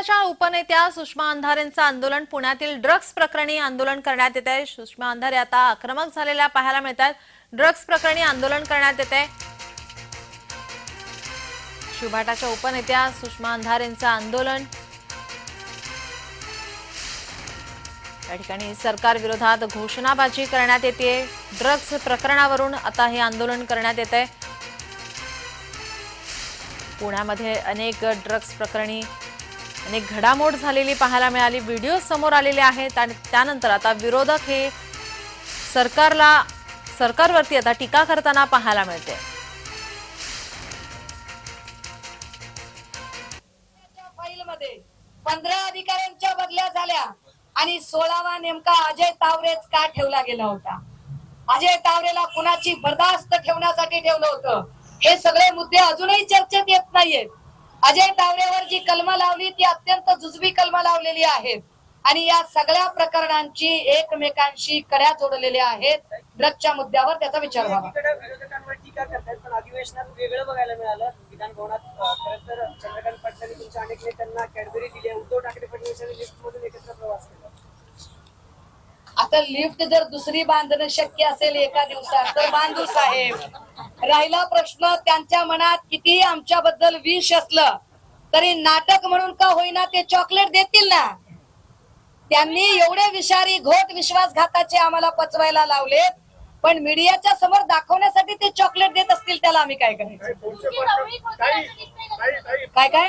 सुभाषाच्या उपनेत्या सुषमा अंधारेंचं आंदोलन पुण्यातील ड्रग्ज प्रकरणी आंदोलन करण्यात येत आहे सुषमा अंधारे आता आक्रमक झालेल्या पाहायला मिळतात ड्रग्ज प्रकरणी आंदोलन करण्यात येत आहे शिवभाटाच्या उपनेत्या सुषमा अंधारेंचं आंदोलन. या ठिकाणी सरकार विरोधात घोषणाबाजी करण्यात येते ड्रग्ज प्रकरणावरून आता हे आंदोलन करण्यात येत आहे पुण्यामध्ये अनेक ड्रग्ज प्रकरणी अनेक घडामोड झालेली पाहायला मिळाली. व्हिडिओ समोर आलेले आहेत आणि त्यानंतर आता विरोधक हे सरकारला सरकारवरती आता टीका करताना पाहायला मिळते. पंधरा अधिकाऱ्यांच्या बदल्या झाल्या आणि सोळावा नेमका अजय तावरेच का ठेवला गेला होता? अजय तावरेला कुणाची बर्दास्त ठेवण्यासाठी ठेवलं होतं? हे सगळे मुद्दे अजूनही चर्चेत येत नाहीयेत. अजय तावरेवर जी कलमं लावली ती अत्यंत जुजबी कलमं लावलेली आहेत आणि या सगळ्या प्रकरणांची एकमेकांशी कड्या जोडलेल्या आहेत. ड्रगच्या मुद्द्यावर त्याचा विचार व्हावा. विरोधकांवर टीका करतायत पण अधिवेशनात वेगळं बघायला मिळालं. विधान भवनात खरं तर चंद्रकांत पाटलांनी तुमच्या अनेक नेत्यांना कॅडबरी दिली आहे. उद्धव ठाकरे फडणवीसांनी लिफ्ट मधून एकत्र प्रवास केला. आता लिफ्ट जर दुसरी बांधणं शक्य असेल एका दिवसात तर बांधू साहेब. राहिला प्रश्न त्यांच्या मनात किती आमच्याबद्दल विष असलं तरी नाटक म्हणून का होईना ते चॉकलेट देतील ना? त्यांनी एवढे विषारी घोट विश्वासघाताचे आम्हाला पचवायला लावले पण मीडियाच्या समोर दाखवण्यासाठी ते चॉकलेट देत असतील त्याला आम्ही काय करायचं? काय काय?